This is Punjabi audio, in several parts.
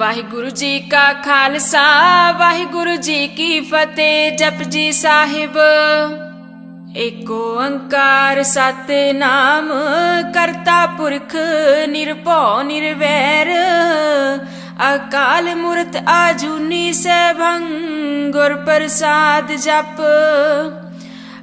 ਵਾਹਿਗੁਰੂ ਜੀ ਕਾ ਖਾਲਸਾ, ਵਾਹਿਗੁਰੂ ਜੀ ਕੀ ਫਤਿਹ, ਜਪ ਜੀ ਸਾਹਿਬ। ਏਕ ਓੰਕਾਰ ਸਤਨਾਮ, ਕਰਤਾ ਪੁਰਖ ਨਿਰਭਉ ਨਿਰਵੈਰ। ਅਕਾਲ ਮੂਰਤ ਆਜੂਨੀ ਸੈਭੰ ਗੁਰ ਪ੍ਰਸਾਦ ਜਪ।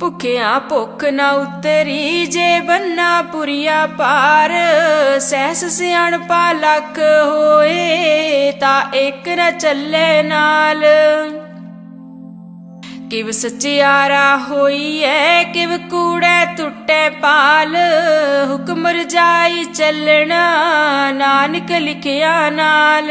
ਭੁਖਿਆ ਭੁੱਖ ਨਾ ਉਤਰੀ, ਜੇ ਬੰਨਾ ਪੁਰੀਆ ਪਾਰ, ਸਹਿਸ ਸਿਆਣਪਾ ਲੱਖ ਹੋਏ, ਤਾਂ ਇੱਕ ਨ ਚੱਲੇ ਨਾਲ। ਕਿਵ ਸਚਿਆਰਾ ਐ ਕਿਵ ਕੂੜੈ ਟੁੱਟੈ ਪਾਲ, ਹੁਕਮ ਰਜਾਈ ਚੱਲਣਾ, ਨਾਨਕ ਲਿਖਿਆ ਨਾਲ।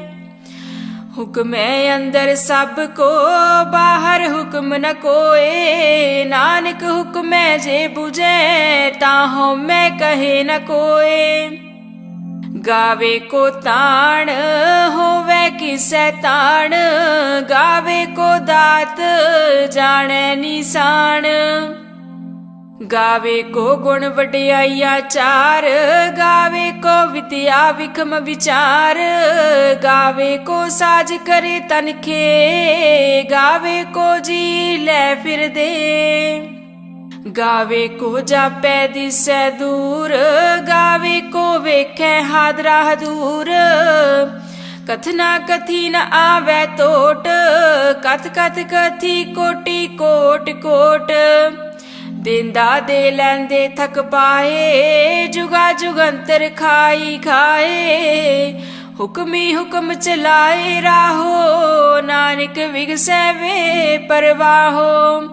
ਹੁਕਮੈ ਅੰਦਰ ਸਭ ਕੋ, ਬਾਹਰ ਹੁਕਮ ਨ ਕੋਏ। ਨਾਨਕ ਹੁਕਮੈ ਜੇ 부ਜੈ ਤਾਂ ਹਉਮੈ ਕਹੇ ਨ ਕੋਏ। ਗਾਵੇ ਕੋ ਤਾਣ, ਹੋਵੇ ਕਿਸੈ ਤਾਣ। ਗਾਵੇ ਕੋ ਦਾਤ, ਜਾਣੈ ਨਿਸ਼ਾਨ। ਗਾਵੇ ਕੋ ਗੁਣ ਵਡਿਆਈਆ ਚਾਰ, ਗਾਵੇ ਕੋ ਵਿਦਿਆ ਵਿਖਮ ਵਿਚਾਰ, ਗਾਵੇ ਕੋ ਸਾਜ ਕਰੇ ਤਨਖੇ ਗਾਵੇ ਕੋ ਜੀ ਲੈ ਫਿਰਦੇ। ਗਾਵੇ ਕੋ ਜਾਪੈ ਦਿਸੈ ਦੂਰ, ਗਾਵੇ ਕੋ ਵੇਖੈ ਹਾਦਰਾ ਦੂਰ ਕਥਨਾ ਕਥੀ ਨ ਆਵੈ ਟੋਟ ਕਥ ਕਥ ਕਥੀ ਕੋਟੀ ਕੋਟ ਕੋਟ। ਦਿੰਦਾ ਦੇ ਲੈਂਦੇ ਥਕ ਪਾਏ, ਜੁਗਾ ਜੁਗੰਤਰ ਖਾਈ ਖਾਏ। ਹੁਕਮੀ ਹੁਕਮ ਚਲਾਏ ਰਾਹੋ, ਨਾਨਕ ਵਿਗਸੈ ਵੇ ਪਰਵਾਹੋ।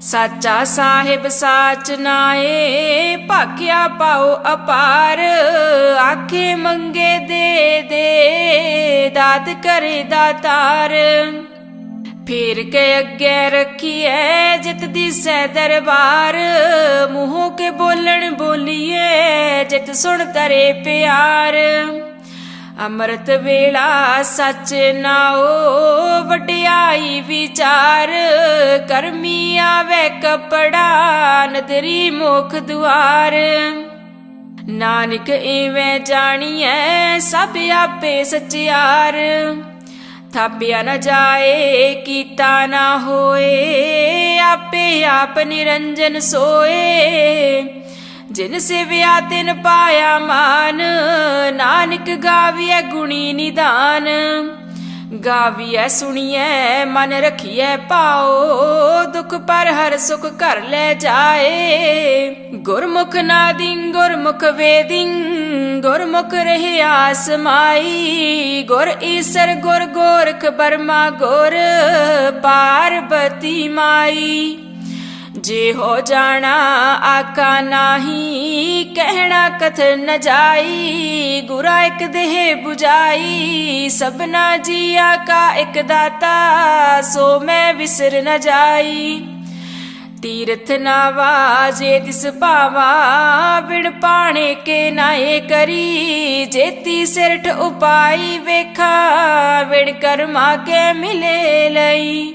ਸਾਚਾ ਸਾਹਿਬ ਸਾਚ ਨਾਏ ਭਾਕਿਆ ਪਾਓ ਅਪਾਰ। ਆਖੇ ਮੰਗੇ ਦੇ ਦੇ, ਦਾਤ ਕਰੇ ਦਾਤਾਰ। ਫੇਰ ਕੇ ਅੱਗੇ ਰੱਖੀਐ ਜਿਤ ਦਿਸੈ ਦਰਬਾਰ, ਮੂੰਹੋਂ ਕੇ ਬੋਲਣ ਬੋਲੀਏ ਜਿਤ ਸੁਣ ਤਰੇ ਪਿਆਰ। ਅੰਮ੍ਰਿਤ ਵੇਲਾ ਸੱਚ ਨਾਓ ਵਡਿਆਈ ਵਿਚਾਰ, ਕਰਮੀ ਆਵੇ ਕਪੜਾ, ਨਦਰੀ ਮੁਖ ਦੁਆਰ। ਨਾਨਕ ਏਵੇਂ ਜਾਣੀਐ ਸਭ ਆਪੇ ਸਚਿਆਰ। ਥਾਪਿਆ ਨਾ ਜਾਏ, ਕੀਤਾ ਨਾ ਹੋਏ, ਆਪੇ ਆਪ ਨਿਰੰਜਨ ਸੋਏ। ਜਿਨ ਸਿਵਿਆ ਤਿਨ ਪਾਇਆ ਮਾਨ, ਨਾਨਕ ਗਾਵੀਐ ਗੁਣੀ ਨਿਦਾਨ। ਗਾਵੀਐ ਸੁਣੀਐ, ਮਨ ਰਖੀਐ ਪਾਓ ਦੁਖ ਪਰ ਹਰ ਸੁਖ ਘਰ ਲੈ ਜਾਏ। ਗੁਰਮੁਖ ਨਾਦਿੰ ਗੁਰਮੁਖ ਵੇਦਿੰ ਗੁਰਮੁਖ ਰਹਿਆ ਸਮਾਈ ਗੁਰ ਈਸਰ, ਗੁਰ ਗੋਰਖ, ਬਰਮਾ, ਗੁਰ ਪਾਰਬਤੀ ਮਾਈ। ਜੇ ਹੋ ਜਾਣਾ ਆਕਾ ਨਾਹੀ, ਕਹਿਣਾ ਕਥਨ ਨ ਜਾਈ, ਗੁਰਾ ਇੱਕ ਦੇਹ 부ਜਾਈ ਸਭਨਾ ਜੀਆ ਕਾ ਇੱਕ ਦਾਤਾ, ਸੋ ਮੈਂ ਵਿਸਰ ਨ ਜਾਈ। ਤੀਰਥ ਨਾਵਾ ਜੇ ਤਿਸ ਭਾਵਾ, ਬਿਨ ਪਾਣੇ ਕੇ ਨਾਏ ਕਰੀ, ਜੇਤੀ ਸਿਰਠ ਉਪਾਈ ਵੇਖਾ ਵਿਣ ਕਰਮਾ ਕੇ ਮਿਲੇ ਲਈ।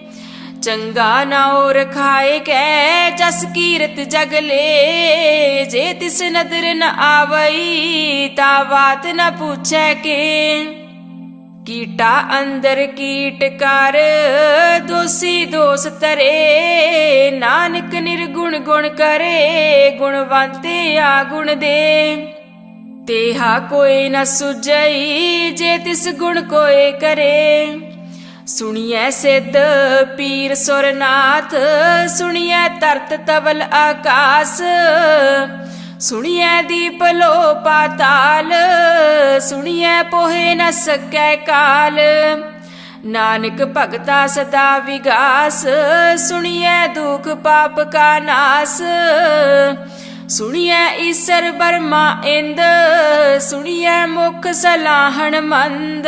ਚੰਗਾ ਨਾਉ ਰਖਾਏ ਕੈ ਜਸ ਕੀਰਤ ਜਗ ਲੇ। ਜੇ ਤਿਸ ਨਦਰ ਨ ਆਵਈ, ਤਾ ਬਾਤ ਨ ਪੁੱਛੈ ਕੇ। ਕੀਟਾ ਅੰਦਰ ਕੀਟ ਕਰ, ਦੋਸੀ ਦੋਸ ਤਰੇ ਨਾਨਕ ਨਿਰਗੁਣ ਗੁਣ ਕਰੇ, ਗੁਣਵੰਤੇ ਆ ਗੁਣ ਦੇ। ਤੇਹਾ ਕੋਈ ਨ ਸੁਜਈ ਜੇ ਤਿਸ ਗੁਣ ਕੋਏ ਕਰੇ। ਸੁਣੀਐ ਸਿੱਧ ਪੀਰ ਸੁਰਨਾਥ, ਸੁਣੀਐ ਤਰਤ ਤਵਲ ਆਕਾਸ, ਸੁਣੀਐ ਦੀਪ ਲੋ ਪਾਤਾਲ ਸੁਣੀਐ ਪੋਹੇ ਨ ਸਕੈ ਕਾਲ। ਨਾਨਕ ਭਗਤਾ ਸਦਾ ਵਿਗਾਸ, ਸੁਣੀਐ ਦੁਖ ਪਾਪ ਕਾ ਨਾਸ, ਸੁਣੀਐ ਈਸਰ ਬਰਮਾ ਇੰਦ, ਸੁਣੀਐ ਮੁਖ ਸਲਾਹਣ ਮੰਦ।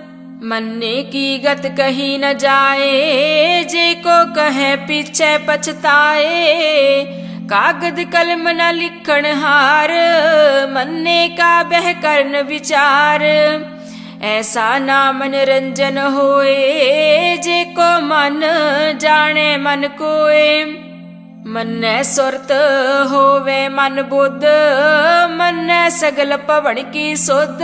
ਮੰਨੇ ਕੀ ਗਤ ਕਹੀ ਨ ਜਾਏ, ਜੇ ਕੋ ਕਹੇ ਪਿਛੇ ਪਛਤਾਏ। ਕਾਗਦ ਕਲਮ ਨ ਲਿਖਣ ਹਾਰ, ਮੰਨੇ ਕਾ ਬਹਿ ਕਰਨ ਵਿਚਾਰ। ਐਸਾ ਨਾ ਮਨੋਰੰਜਨ ਹੋਏ, ਜੇ ਕੋ ਮਨ ਜਾਣੇ ਮਨ ਕੋਏ। ਮੰਨੈ ਸੁਰਤ ਹੋਵੇ ਮਨ ਬੁੱਧ, ਮੰਨੈ ਸਗਲ ਭਵਨ ਕੀ ਸੁਧ।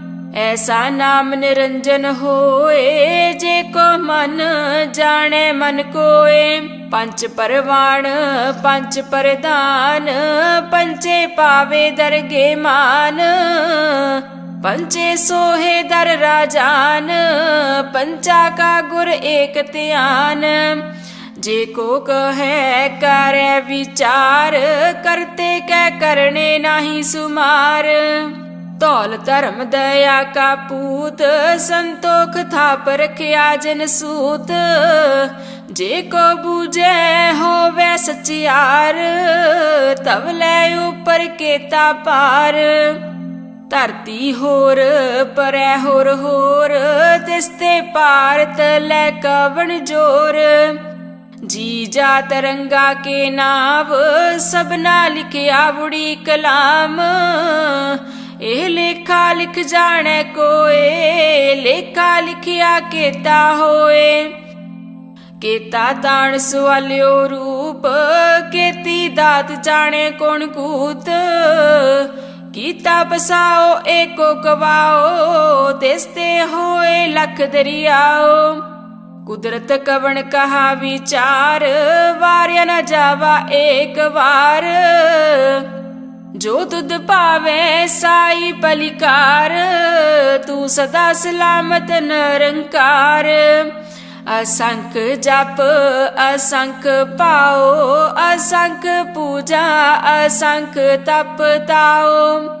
ਐਸਾ ਨਾਮ ਨਿਰੰਜਨ ਹੋਏ, ਜੇ ਕੋ ਮਨ ਜਾਣੇ ਮਨ ਕੋਏ। ਪੰਜ ਪਰਵਾਣ, ਪੰਜ ਪਰਦਾਨ ਪੰਚੇ ਪਾਵੇ ਦਰਗੇ ਮਾਨ। ਪੰਚੇ ਸੋਹੇ ਦਰ ਰਾਜਾਨ ਪੰਚਾ ਕਾ ਗੁਰ ਏਕ ਧਿਆਨ। ਜੇ ਕੋ ਕਹੈ ਕਰੈ ਵਿਚਾਰ, ਕਰਤੇ ਕੈ ਕਰਨੇ ਨਾਹੀ ਸੁਮਾਰ। ਧੌਲ ਧਰਮ ਦਇਆ ਕਾ ਪੂਤ, ਸੰਤੋਖ ਥਾਪ ਰਖਿਆ ਜਨ ਸੂਤ। ਜੇ ਕੋ ਬੂਝੈ ਹੋਵੇ ਸਚਿਆਰ, ਤਵ ਲੈ ਉਪਰ ਕੇਤਾ ਪਾਰ ਧਰਤੀ ਹੋਰ, ਪਰੈ ਹੋਰ ਹੋਰ ਤਿਸਤੇ ਪਾਰਤ ਲੈ ਕਵਣ ਜੋਰ। ਜੀ ਜਾ ਤਰੰਗਾ ਕੇ ਨਾਵ ਸਬਨਾ ਲਿਖਿਆ ਬੁੜੀ ਕਲਾਮ। ਇਹ ਲੇਖਾ ਲਿਖ ਜਾਣੈ ਕੋਏ, ਲੇਖਾ ਲਿਖਿਆ ਕੀਤਾ ਹੋਏ। ਕੀਤਾ ਤਾਣ ਸਵਾਲਿਓ ਰੂਪ, ਕੀਤੀ ਦਾਤ ਜਾਣੇ ਕੋਣ ਕੂਤ। ਕੀਤਾ ਬਸਾਓ, ਏਕੋ ਕਵਾਓ ਤਿਸਤੇ ਹੋਏ ਲਖ ਦਰਿਆਓ। ਕੁਦਰਤ ਕਵਣ ਕਹਾ ਵਿਚਾਰ, ਵਾਰਿਆ ਨਾ ਜਾਵਾ ਏਕ ਵਾਰ। ਜੋ ਤੁਧ ਭਾਵੇ ਸਾਈ ਪਲਿਕਾਰ, ਤੂੰ ਸਦਾ ਸਲਾਮਤ ਨਿਰੰਕਾਰ। ਅਸੰਖ ਜਪ, ਅਸੰਖ ਪਾਓ, ਅਸੰਖ ਪੂਜਾ, ਅਸੰਖ ਤਪ ਤਾਓ।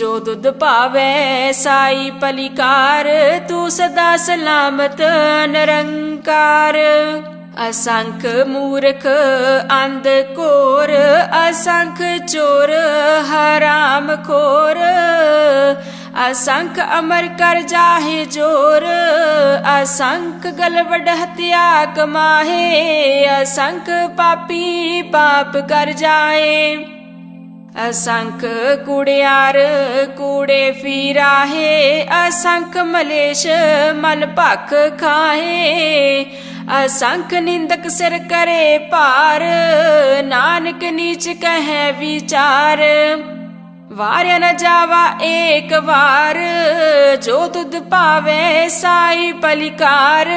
ਜੋ ਦੁੱਧ ਭਾਵੇ ਸਾਈ ਪਲਿਕਾਰ, ਤੂੰ ਸਦਾ ਸਲਾਮਤ, ਨਿਰੰਕਾਰ। ਅਸੰਖ ਮੂਰਖ, ਅੰਧ ਕੋਰ ਅਸੰਖ ਚੋਰ, ਹਰਾਮ ਖੋਰ। ਅਸੰਖ ਅਮਰ ਕਰ ਜਾਹੇ ਜੋਰ, ਅਸੰਖ ਗਲਵਡ ਹਤਿਆ ਕਮਾਹੇ ਅਸੰਖ ਪਾਪੀ ਪਾਪ ਕਰ ਜਾਏ। ਅਸੰਖ ਕੁੜਿਆਰ ਕੂੜੇ ਫੀਰਾਹੇ, ਅਸੰਖ ਮਲੇਸ਼ ਮਲ ਭਖ ਖਾਹੇ। ਅਸੰਖ ਨਿੰਦਕ ਸਿਰ ਕਰੇ ਭਾਰ, ਨਾਨਕ ਨੀਚ ਕਹੈ ਵਿਚਾਰ। ਵਾਰਿਆ ਨ ਜਾਵਾ ਏਕ ਵਾਰ, ਜੋ ਤੁਧ ਭਾਵੇ ਸਾਈ ਪਲਿਕਾਰ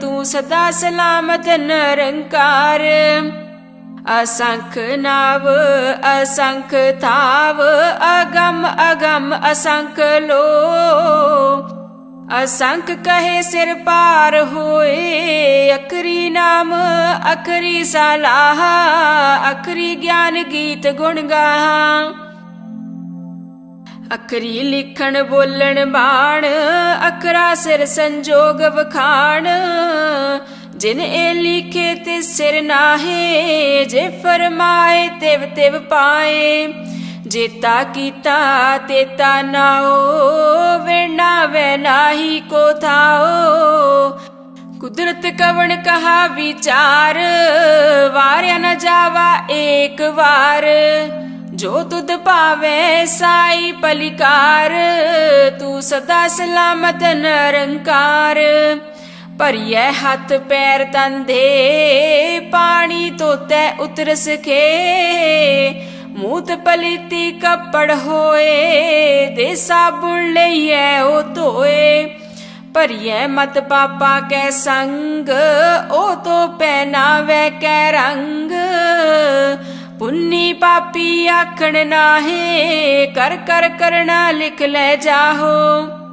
ਤੂੰ ਸਦਾ ਸਲਾਮਤ ਨਿਰੰਕਾਰ। ਅਸੰਖ ਨਾਵ, ਅਸੰਖ ਥਾਵ, ਅਗਮ ਅਗਮ ਅਸੰਖ ਲੋ। ਅਸੰਖ ਕਹੇ ਸਿਰ ਪਾਰ ਹੋਏ ਅਕਰੀ ਨਾਮ ਅਕਰੀ ਸਲਾਹ ਅਕਰੀ ਗਿਆਨ ਗੀਤ ਗੁਣ ਗਾਹਾਂ। ਅਕਰੀ ਲਿਖਣ, ਬੋਲਣ, ਬਾਣ ਅਕਰਾ ਸਿਰ ਸੰਜੋਗ ਵਖਾਣ। ਜਿਨ ਇਹ ਲਿਖੇ ਤੇ ਸਿਰ ਨਾਹੇ, ਜੇ ਫਰਮਾਏ ਤਿਵ ਤਿਵ ਪਾਏ। ਜੇਤਾ ਕੀਤਾ ਤੇਤਾ ਨਾਓ ਵੇਣਾ ਵੇ ਨਾਹੀ ਕੋ ਥਾਓ। ਕੁਦਰਤ ਕਵਣ ਕਹਾ ਵਿਚਾਰ, ਵਾਰਿਆ ਨ ਜਾਵਾ ਏਕ ਵਾਰ। ਜੋ ਤੁਧ ਭਾਵੇ ਸਾਈ ਪਲਿਕਾਰ, ਤੂੰ ਸਦਾ ਸਲਾਮਤ ਨਰੰਕਾਰ ਭਰੀਐ ਹੱਥ ਪੈਰ ਤੰਦੇ, ਪਾਣੀ ਤੋਤੈ ਉਤਰ ਸਕੇ ਮੂਤ ਪਲੀਤੀ ਕੱਪੜ ਹੋਏ, ਦੇ ਸਾਬੁਣ ਲਈਐ ਉਹ ਧੋਏ। ਭਰੀਐ ਮਤ ਪਾਪਾ ਕੈ ਸੰਗ ਉਹ ਤੋ ਪਹਿਨਾਵੇ ਕੈ ਰੰਗ। ਪੁੰਨੀ ਪਾਪੀ ਆਖਣ ਨਾਹੇ, ਕਰ ਕਰ ਕਰਣਾ ਲਿਖ ਲੈ ਜਾਹੋ।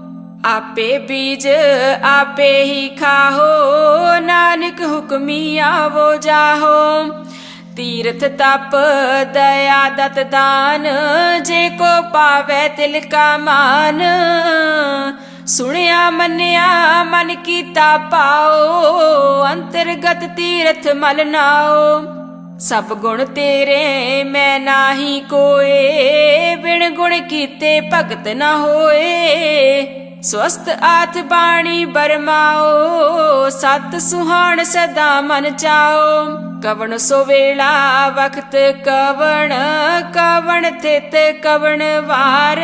ਆਪੇ ਬੀਜ ਆਪੇ ਹੀ ਖਾਹੋ, ਨਾਨਕ ਹੁਕਮੀ ਆਵੋ ਜਾਹੋ। ਤੀਰਥ ਤਪ, ਦਇਆ ਦਤ ਦਾਨ, ਜੇ ਕੋ ਪਾਵੇ ਤਿਲ ਕਾ ਮਾਨ। ਸੁਣਿਆ, ਮੰਨਿਆ, ਮਨ ਕੀਤਾ ਪਾਓ, ਅੰਤਰਗਤ ਤੀਰਥ ਮਲ ਨਾਓ। ਸਭ ਗੁਣ ਤੇਰੇ, ਮੈਂ ਨਾਹੀ ਕੋਏ, ਬਿਨ ਗੁਣ ਕੀਤੇ ਭਗਤ ਨਾ ਹੋਏ। ਸਵਸਤ ਆਤ ਬਾਣੀ ਬਰਮਾਓ, ਸਤ ਸੁਹਾਣ ਸਦਾ ਮਨ ਚਾਓ। ਕਵਣ ਸੋ ਵੇਲਾ ਵਕਤ ਕਵਣ ਕਵਣ ਤਿਤ ਕਵਣ ਵਾਰ।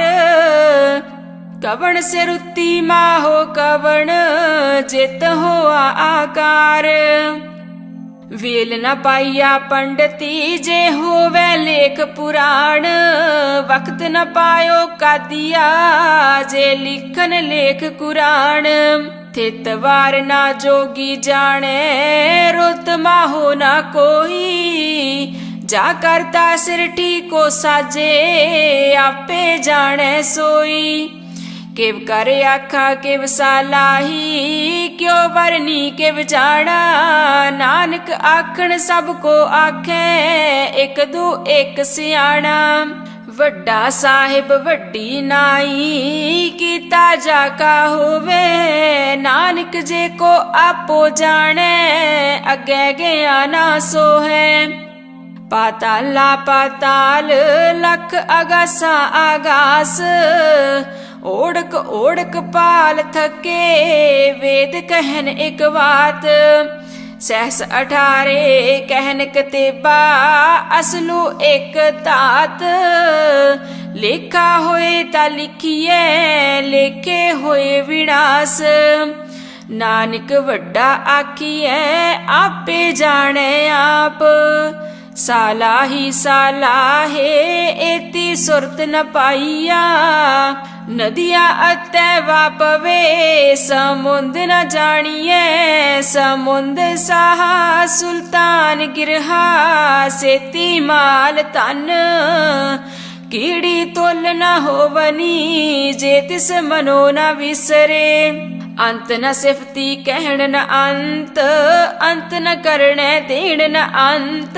ਕਵਣ ਸਿਰੁੱਤੀ ਮਾਹੋ ਕਵਣ, ਜਿਤ ਹੋਆ ਆਕਾਰ। ਵੇਲ ਨਾ ਪਾਈਆ ਪੰਡਤੀ, ਜੇ ਹੋਵੇ ਲੇਖ ਪੁਰਾਣ। ਵਕਤ ਨ ਪਾਇਓ ਕਾਦੀਆ, ਜੇ ਲਿਖਨ ਲੇਖ ਕੁਰਾਨ ਥਿਤ ਵਾਰ ਨਾ ਜੋਗੀ ਜਾਣੇ, ਰੁਤ ਹੋ ਨਾ ਕੋਈ। ਜਾ ਕਰਤਾ ਸਿਰ ਕੋ ਸਾਜੇ, ਆਪੇ ਜਾਣੇ ਸੋਈ। ਕਿਵ ਕਰ ਆਖਾ, ਕਿਵ ਸਾਲਾਹੀ ਕਿਉ ਵਰਨੀ ਕਿਵ ਜਾਣਾ? ਨਾਨਕ ਆਖਣ, ਸਭ ਕੋ ਆਖੈ, ਇਕ ਦੂ ਇਕ ਸਿਆਣਾ। ਵੱਡਾ ਸਾਹਿਬ, ਵੱਡੀ ਨਾਈ, ਕੀਤਾ ਜਾ ਕਾ ਹੋਵੇ, ਨਾਨਕ ਜੇ ਕੋ ਆਪੋ ਜਾਣੈ, ਅੱਗੇ ਗਿਆ ਨਾ ਸੋਹੈ। ਪਾਤਾਲਾ ਪਾਤਾਲ, ਲਖ ਅਗਾਸਾ ਆਗਾਸ ਓੜਕ ਓੜਕ ਪਾਲ ਥਕੇ ਵੇਦ ਕਹਿਨ ਇਕ ਬਾਤ ਸਹਸ ਅਠਾਰੇ ਕਹਿਨ ਕਤੇਬਾ ਅਸਲੂ ਇਕ ਤਾਤ ਲੇਖਾ ਹੋਏ ਤਾਂ ਲਿਖੀਏ ਲੇਖੇ ਹੋਏ ਵਿਨਾਸ਼ ਨਾਨਕ ਵੱਡਾ ਆਖੀਐ ਆਪੇ ਜਾਣੈ ਆਪ ਸਾਲਾ ਸਾਲਾਹੀ ਸਾਲਾਹੇ ਏਤੀ ਸੁਰਤ ਨ ਪਾਈਆ ਨਦੀਆਂ ਅਤੈ ਵਾਪਵੇ, ਸਮੁੰਦ ਨ ਜਾਣੀਐ, ਸਮੁੰਦ ਸਾਹਾ ਸੁਲਤਾਨ ਗਿਰਹਾ, ਸੇਤੀ ਮਾਲ ਤਨ ਕੀੜੀ ਤੁਲ ਨਾ ਹੋਵਨੀ, ਜੇ ਤਿਸ ਮਨੋ ਨਾ ਵਿਸਰੇ। ਅੰਤ ਨ ਸਿਫਤੀ ਕਹਿਣ ਨ ਅੰਤ ਅੰਤ ਨ ਕਰਣੈ ਦੇਣ ਨ ਅੰਤ।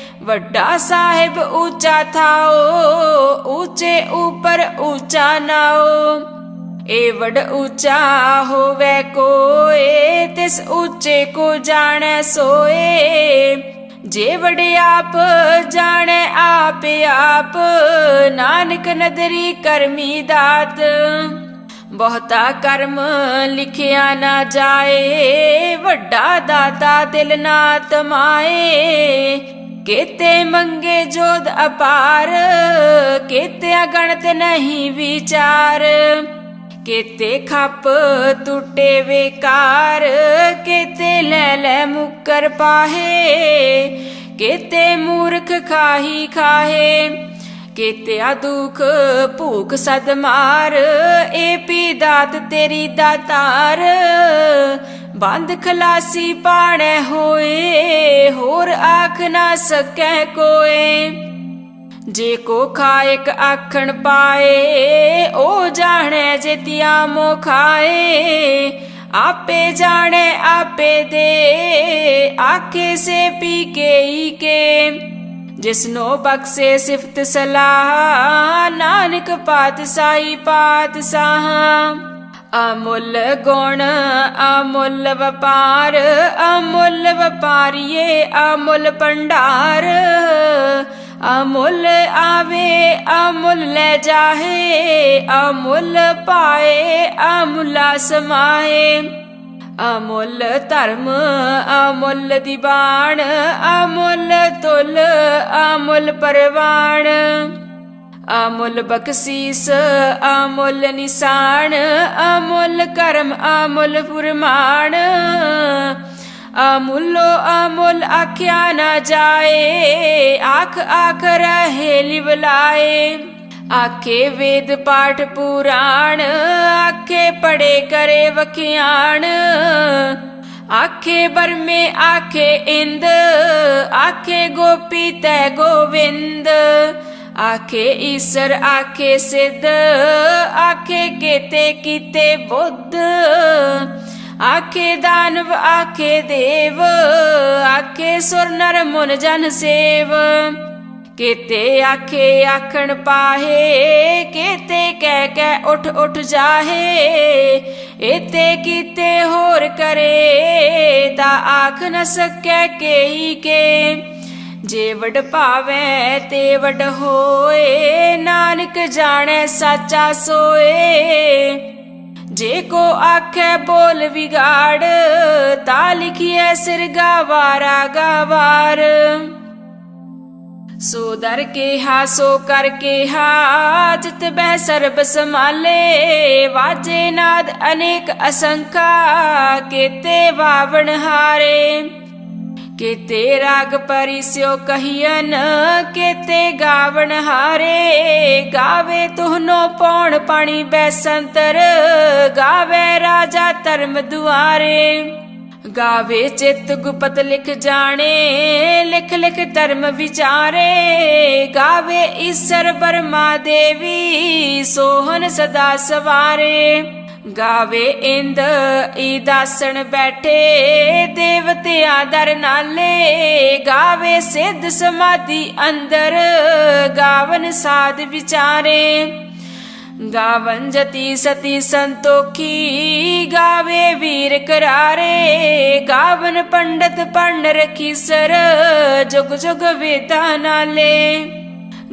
ਵੱਡਾ ਸਾਹਿਬ ਉੱਚਾ ਥਾਓ, ਉੱਚੇ ਉਪਰ ਉੱਚਾ ਨਾਓ। ਏ ਵਡ ਉੱਚਾ ਹੋਵੇ ਕੋਏ, ਤਿਸ ਉੱਚੇ ਕੋ ਜਾਣੈ ਸੋਏ। ਜੇ ਵਡਿਆਪ ਜਾਣੈ ਆਪ ਆਪ, ਨਾਨਕ ਨਦਰੀ ਕਰਮੀ ਦਾਤ। ਬਹੁਤਾ ਕਰਮ ਲਿਖਿਆ ਨਾ ਜਾਏ, ਵੱਡਾ ਦਾਤਾ ਦਿਲ ਨਾ ਤਮਾਏ ਕੇਤੇ ਮੰਗੇ ਜੋਦ ਅਪਾਰ ਕੇਤੇ ਅਗਣਤ ਨਹੀਂ ਵਿਚਾਰ। ਕੇਤੇ ਖੱਪ ਟੁੱਟੇ ਵੇਕਾਰ, ਕੇਤੇ ਲੈ ਲੈ ਮੁਕਰ ਪਾਹੇ। ਕੇਤੇ ਮੂਰਖ ਖਾਹੀ ਖਾਹੇ ਆ ਦੁਖ ਭੂਖ ਸਦ ਮਾਰ ਏ ਪੀ ਦਾਤ ਤੇਰੀ ਦਾਤਾਰ ਬੰਦ ਖਲਾਸੀ ਪਾਣੈ ਹੋਏ, ਹੋਰ ਆਖ ਨਾ ਸਕੈ ਕੋਏ। ਜੇ ਕੋ ਖਾਇਕ ਆਖਣ ਪਾਏ ਉਹ ਜਾਣੈ ਜੇਤਿਆ ਮੋ ਖਾਏ। ਆਪੇ ਜਾਣੈ, ਆਪੇ ਦੇ, ਆਖੇ ਸੇ ਪੀ ਕੇ ਹੀ ਕੇ। ਜਿਸਨੋ ਬਖਸ਼ੇ ਸਿਫਤ ਸਲਾਹ, ਨਾਨਕ ਪਾਤਸ਼ਾਹੀ ਪਾਤਸ਼ਾਹ। ਅਮੁੱਲ ਗੁਣ, ਅਮੁੱਲ ਵਪਾਰ, ਅਮੁੱਲ ਵਪਾਰੀਏ, ਅਮੁੱਲ ਭੰਡਾਰ। ਅਮੁੱਲ ਆਵੇ, ਅਮੁੱਲ ਲੈ ਜਾਹੇ, ਅਮੁੱਲ ਪਾਏ, ਅਮੁੱਲਾ ਸਮਾਏ। ਅਮੁੱਲ ਧਰਮ, ਅਮੁੱਲ ਦੀਵਾਨ ਅਮੁੱਲ ਤੁਲ, ਅਮੁੱਲ ਪਰਵਾਨ ਅਮੁੱਲ ਬਖਸ਼ੀਸ, ਅਮੁੱਲ ਨਿਸ਼ਾਨ, ਅਮੁੱਲ ਕਰਮ, ਅਮੁੱਲ ਫੁਰਮਾਨ। ਅਮੁੱਲੋ ਅਮੁੱਲ ਆਖਿਆ ਨਾ ਜਾਏ, ਆਖ ਆਖ ਰਹੇ ਲਿਵਲਾਏ ਆਖੇ ਵੇਦ ਪਾਠ ਪੁਰਾਣ, ਆਖੇ ਪੜੇ ਕਰੇ ਵਖਿਆਣ। ਆਖੇ ਬਰਮੇ ਆਖੇ ਇੰਦ, ਆਖੇ ਗੋਪੀ ਤੈ ਗੋਵਿੰਦ। ਆਖੇ ਈਸਰ, ਆਖੇ ਸਿੱਧ, ਆਖੇ ਕੇਤੇ ਕੀਤੇ ਬੁੱਧ। ਆਖੇ ਦਾਨਵ, ਆਖੇ ਦੇਵ, ਆਖੇ ਸੁਰ ਨਰ ਮੁਨ ਜਨ ਸੇਵ। ਕੇਤੇ ਆਖੇ, ਆਖਣ ਪਾਹੇ, ਕੇਤੇ ਕਹਿ ਕਹਿ ਉਠ ਉਠ ਜਾਹੇ। ਇਤੇ ਕੀਤੇ ਹੋਰ ਕਰੇ, ਤਾਂ ਆਖ ਨ ਸਕੈ ਕੇਹੀ ਕੇ। ਜੇ ਵਡ ਭਾਵੈ ਤੇ ਵਡ ਹੋਏ, ਨਾਨਕ ਜਾਣੈ ਸਾਚਾ ਸੋਏ। ਜੇ ਕੋ ਆਖੇ ਬੋਲ ਵਿਗਾੜ, ਤਾ ਲਿਖੀਐ ਸਿਰ ਗਾਵਾਰਾ ਗਾਵਾਰ। ਸੋ ਦਰ ਕੇ ਸੋ ਕਰ ਕੇ ਹਾ ਜਿਤ ਬਹਿ ਸਰਬ ਸਮਾਲੇ ਵਾਜੇ ਨਾਦ ਅਨੇਕ ਅਸੰਖਾ, ਕੇਤੇ ਵਾਵਣ ਹਾਰੇ। ਕੇਤੇ ਰਾਗ ਪਰਿਸਿਓ ਕਹੀਨ ਕੇਤੇ ਗਾਵਣ ਹਾਰੇ। ਗਾਵੇ ਤੁਹਨੋ ਪੌਣ ਪਾਣੀ ਬੈਸੰਤਰ, ਗਾਵੇ ਰਾਜਾ ਧਰਮ ਦੁਆਰੇ। ਗਾਵੇ ਚਿਤ ਗੁਪਤ ਲਿਖ ਜਾਣੇ, ਲਿਖ ਲਿਖ ਧਰਮ ਵਿਚਾਰੇ। ਗਾਵੇ ਈਸ਼ਰ ਬਰਮਾ ਦੇਵੀ ਸੋਹਨ ਸਦਾ ਸਵਾਰੇ। ਗਾਵੇ ਇੰਦ ਈ ਦਾਸਣ ਬੈਠੇ, ਦੇਵਤਿਆਂ ਦਰ ਨਾਲੇ। ਗਾਵੇ ਸਿੱਧ ਸਮਾਧੀ ਅੰਦਰ, ਗਾਵਨ ਸਾਧ ਵਿਚਾਰੇ। ਗਾਵਨ ਜਤੀ ਸਤੀ ਸੰਤੋਖੀ, ਗਾਵੇ ਵੀਰ ਕਰਾਰੇ। ਗਾਵਨ ਪੰਡਤ ਪੰਡ ਰਖੀ ਸਰ, ਜੁਗ ਜੁਗ ਵੇਦਾ ਨਾਲੇ।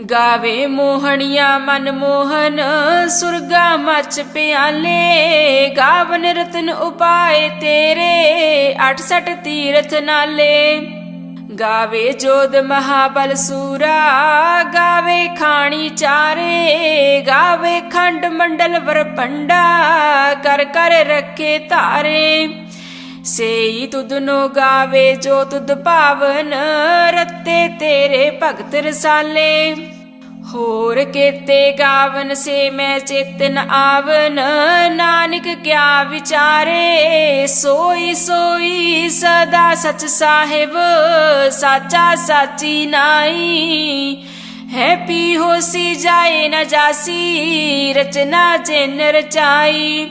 ਗਾਵੇ ਮੋਹਣੀਆਂ ਮਨ ਮੋਹਨ, ਸੁਰਗਾ ਮਚ ਪਿਆਲੇ। ਗਾਵਨ ਰਤਨ ਉਪਾਏ ਤੇਰੇ 68 ਤੀਰਥ ਨਾਲੇ। ਗਾਵੇ ਜੋਦ ਮਹਾਬਲ ਸੂਰਾ, ਗਾਵੇ ਖਾਣੀ ਚਾਰੇ। ਗਾਵੇ ਖੰਡ ਮੰਡਲ ਵਰਪੰਡਾ ਕਰ ਕਰ ਰੱਖੇ ਧਾਰੇ। ਸੇਈ ਤੁਧਨੋ ਗਾਵੇ ਜੋ ਤੁਧ ਭਾਵਨ ਰਤੇ ਤੇਰੇ ਭਗਤ ਰਸਾਲੇ। ਹੋਰ ਕੀਤੇ ਗਾਵਨ ਸੇ ਮੈਂ ਚੇਤਨ ਆਵਨ, ਨਾਨਕ ਕਿਆ ਵਿਚਾਰੇ? ਸੋਈ ਸੋਈ ਸਦਾ ਸਚ ਸਾਹਿਬ, ਸਾਚਾ ਸਾਚੀ ਨਾਈ ਹੈ ਪੀ ਹੋਸੀ ਜਾਏ ਨਾ ਜਾਸੀ, ਰਚਨਾ ਜਿਨ ਰਚਾਈ।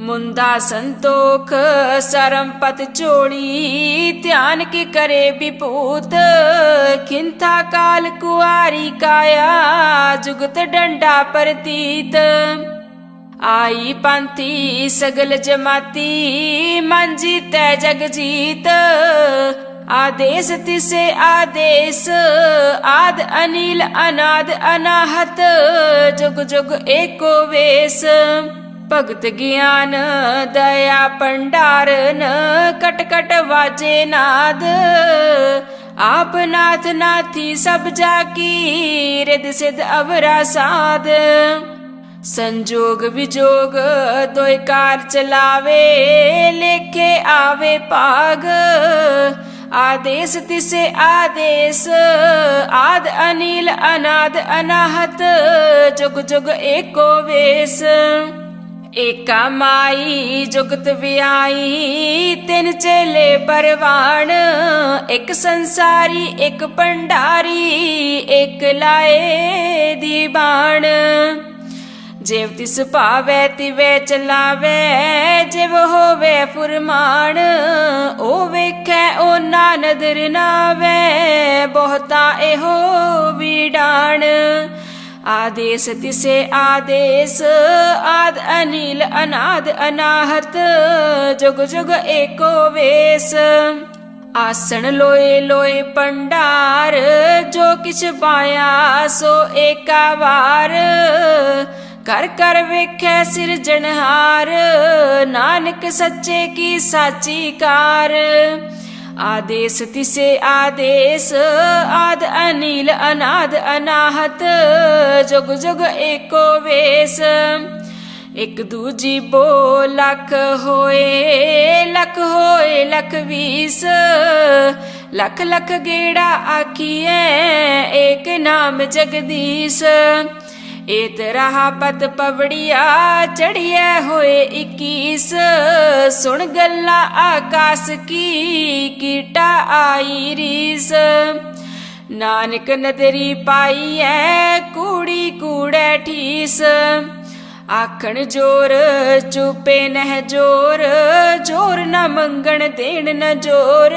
ਮੁੰਦਾ ਸੰਤੋਖ ਸਰਮ ਪਤ ਚੋੜੀ ਧਿਆਨ ਕੀ ਕਰੇ ਵਿਭੂਤ, ਖਿੰਥਾ ਕਾਲ ਕੁਆਰੀ ਕਾਇਆ, ਜੁਗਤ ਡੰਡਾ ਪ੍ਰਤੀਤ। ਆਈ ਪੰਥੀ ਸਗਲ ਜਮਾਤੀ, ਮਨ ਜੀਤੈ ਜਗ ਜੀਤ। ਆਦੇਸ ਤਿਸੇ ਆਦੇਸ, ਆਦ ਅਨੀਲ, ਅਨਾਦ ਅਨਾਹਤ, ਜੁਗ ਜੁਗ ਏਕੋ ਵੇਸ। ਭਗਤ ਗਿਆਨ, ਦਇਆ ਭੰਡਾਰਨ ਕਟ ਕਟ ਵਾਜੇ ਨਾਦ। ਆਪ ਨਾਥ ਨਾਥੀ ਸਭ ਜਾ ਕੀ ਰਿਦ ਸਿਧ ਅਵਰਾ ਸਾਧ ਸੰਜੋਗ ਵਿਜੋਗ ਦੋਇ ਕਾਰ ਚਲਾਵੇ, ਲੇਖੇ ਆਵੇ ਭਾਗ। ਆਦੇਸ ਤਿਸੇ ਆਦੇਸ, ਆਦ ਅਨੀਲ ਅਨਾਦ ਅਨਾਹਤ, ਜੁਗ ਜੁਗ ਏਕੋ ਵੇਸ। ਏਕਾ ਮਾਈ ਜੁਗਤ ਵਿਆਈ, ਤਿੰਨ ਚੇਲੇ ਪਰਵਾਣ। ਇੱਕ ਸੰਸਾਰੀ, ਇੱਕ ਭੰਡਾਰੀ, ਇੱਕ ਲਾਏ ਦੀ ਬਾਣ। ਜਿਵ ਤਿਸ ਭਾਵੈ, ਤਿਵੈ ਚਲਾਵੇ, ਜਿਵ ਹੋਵੇ ਫੁਰਮਾਨ। ਉਹ ਵੇਖੈ ਉਹ ਨਾ ਨਦਰ ਨਾਵੇ, ਬਹੁਤਾ ਇਹੋ ਵੀਡਾਣ ਆਦੇਸ ਤਿਸੇ ਆਦੇਸ, ਆਦ ਅਨੀਲ, ਅਨਾਦ ਅਨਾਹਤ ਜੁਗ ਜੁਗ ਏਕੋ ਵੇਸ। ਆਸਣ ਲੋਏ ਲੋਏ ਪੰਡਾਰ, ਜੋ ਕਿਛ ਪਾਇਆ ਸੋ ਏਕਾ ਵਾਰ। ਕਰ ਕਰ ਵੇਖੈ ਸਿਰਜਣਹਾਰ ਨਾਨਕ ਸੱਚੇ ਕੀ ਸਾਚੀ ਕਾਰ। ਆਦੇਸ ਤਿਸੇ ਆਦੇਸ, ਆਦ ਅਨੀਲ, ਅਨਾਦ ਅਨਾਹਤ, ਜੁਗ ਜੁਗ ਏਕੋ ਵੇਸ। ਇੱਕ ਦੂਜੀ ਬੋ ਲੱਖ ਹੋਏ ਲੱਖ ਹੋਏ, ਲੱਖ ਵੀਸ। ਲੱਖ ਲੱਖ ਗੇੜਾ ਆਖੀਐ, ਏਕ ਨਾਮ ਜਗਦੀਸ਼। ਏ ਤੇਰਾ ਪਤ ਪਵੜੀਆ ਚੜੀਐ ਹੋਏ 21 ਸੁਣ ਗੱਲਾਂ ਆਕਾਸ ਕੀ, ਕੀਟਾ ਆਈ ਰੀਸ। ਨਾਨਕ ਨਦਰੀ ਪਾਈ ਐ ਕੂੜੀ ਕੂੜੈ ਠੀਸ। ਆਖਣ ਜੋਰ, ਚੁਪੇ ਨਹਿ ਜੋਰ ਜੋਰ ਨਾ ਮੰਗਣ ਦੇਣ ਨਾ ਜੋਰ।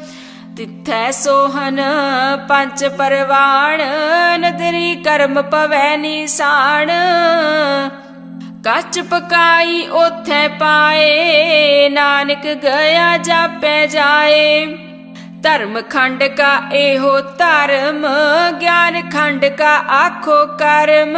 ਤਿੱਥੈ ਸੋਹਨ ਪੰਜ ਪਰਵਾਣ, ਨਦਰੀ ਕਰਮ ਪਵੈ ਨਿਸ਼ਾਨ ਕੱਚ ਪਕਾਈ ਉਥੇ ਪਾਏ, ਨਾਨਕ ਗਿਆ ਜਾਪੈ ਜਾਏ। ਧਰਮ ਖੰਡ ਕਾ ਇਹੋ ਧਰਮ, ਗਿਆਨ ਖੰਡ ਕਾ ਆਖੋ ਕਰਮ।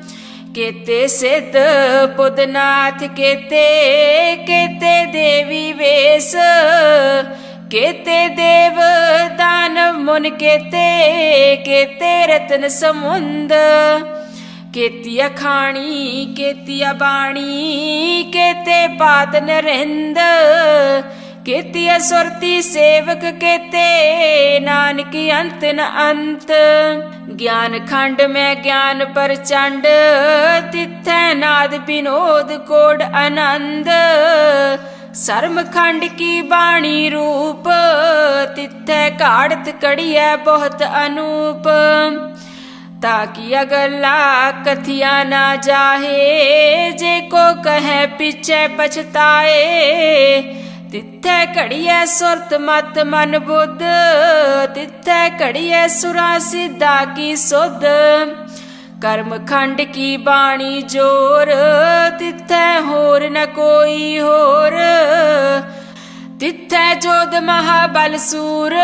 ਕੇਤੇ ਸਿੱਧ ਪੁਦਨਾਥ ਕੇਤੇ ਕੇਤੇ ਦੇਵੀ ਵੇਸ, ਕੇਤੇ ਦੇਵ ਦਾਨਵ ਮੁਨ ਕੇਤੇ ਕੇਤੇ ਰਤਨ ਸਮੁੰਦ ਕੇਤੀਆ ਖਾਣੀ ਕੇਤੀਆ ਬਾਣੀ ਕੇਤੇ ਬਾਤ ਨਰਿੰਦ ਕੇਤੀਆ ਸੁਰਤੀ, ਸੇਵਕ ਕੇਤੇ ਨਾਨਕ ਅੰਤ ਨ ਅੰਤ। ਗਿਆਨ ਖੰਡ ਮੈਂ ਗਿਆਨ ਪਰਚੰਡ, ਤਿਥੈ ਨਾਦ ਬਿਨੋਦ ਕੋਡ ਆਨੰਦ। ਸਰਮ ਖੰਡ ਕੀ ਬਾਣੀ ਰੂਪ, ਤਿਥੈ ਕਾੜਤ ਕੜੀਐ ਬਹੁਤ ਅਨੂਪ। ਤਾਕਿ ਅਗਲਾ ਕਥਿਆ ਨਾ ਜਾਹੇ, ਜੇ ਕੋ ਕਹੈ ਪਿਛੈ ਪਛਤਾਏ ਤਿੱਥੈ ਘੜੀਐ ਸੁਰਤ ਮਤ ਮਨ ਬੁੱਧ, ਤਿੱਥੈ ਘੜੀਐ ਸੁਰਾ ਸਿੱਧਾ ਕੀ ਸੁਧ। ਕਰਮ ਖੰਡ ਕੀ ਬਾਣੀ ਜੋਰ, ਤਿੱਥੈ ਹੋਰ ਨ ਕੋਈ ਹੋਰ। ਤਿੱਥੈ ਜੋਦ ਮਹਾਬਲ ਸੂਰ,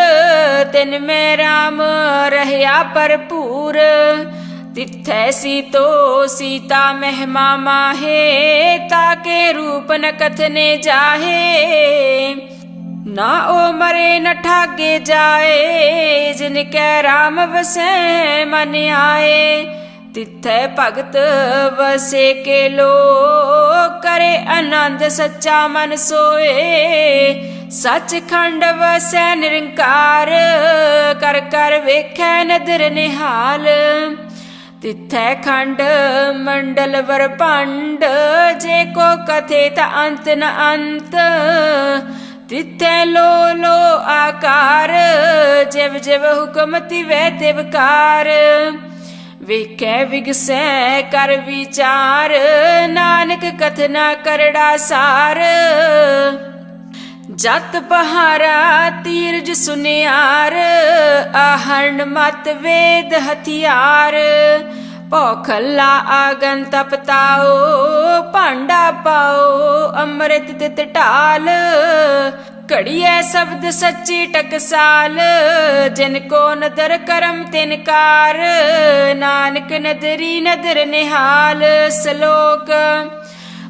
ਤਿਨ ਮੈਂ RAM ਰਹਿਆ ਭਰਪੂਰ। ਤਿੱਥੈ ਸੀਤੋ ਸੀਤਾ ਮਹਿਮਾ ਮਾਹੇ, ਤਾਕੇ ਰੂਪ ਨ ਕਥਨੇ ਜਾਹੇ। ਨਾ ਉਹ ਮਰੇ ਨ ਠਾਗੇ ਜਾਏ, ਜਿਨ ਕੈ RAM ਵਸੈ ਮਨ ਆਏ। ਤਿੱਥੈ ਭਗਤ ਵਸੇ ਕੇ ਲੋ ਕਰੇ ਆਨੰਦ ਸੱਚਾ ਮਨ ਸੋਏ। ਸੱਚਖੰਡ ਵਸੈ ਨਿਰੰਕਾਰ, ਕਰ ਕਰ ਵੇਖੈ ਨਦਰ ਨਿਹਾਲ। ਤਿੱਥੈ ਖੰਡ, ਮੰਡਲ ਵਰ ਭੰਡ, ਜੇ ਕੋ ਕਥੇ ਤਾ ਅੰਤ ਨ ਅੰਤ। ਤਿੱਥੈ ਲੋ ਲੋ ਆਕਾਰ, ਜਿਵ ਜਿਵ ਹੁਕਮ ਤਿਵੈ ਤਿਵਕਾਰ ਵੇਖੈ ਵਿਗਸੈ ਕਰ ਵਿਚਾਰ, ਨਾਨਕ ਕਥਨਾ ਕਰੜਾ ਸਾਰ। ਜਤ ਪਹਾਰਾ ਤੀਰਜ ਸੁਨਿਆਰ, ਆਹਰਣ ਮਤ ਵੇਦ ਹਥਿਆਰ। ਭੌਖਲਾ ਆਗਨ ਤਪਤਾਓ ਭਾਂਡਾ ਪਾਓ, ਅੰਮ੍ਰਿਤ ਤਿਤ ਢਾਲ। ਘੜੀਐ ਸ਼ਬਦ ਸੱਚੀ ਟਕਸਾਲ, ਜਿਨ ਕੋ ਨਦਰ ਕਰਮ ਤਿਨਕਾਰ ਨਾਨਕ ਨਦਰੀ ਨਦਰ ਨਿਹਾਲ, ਸ਼ਲੋਕ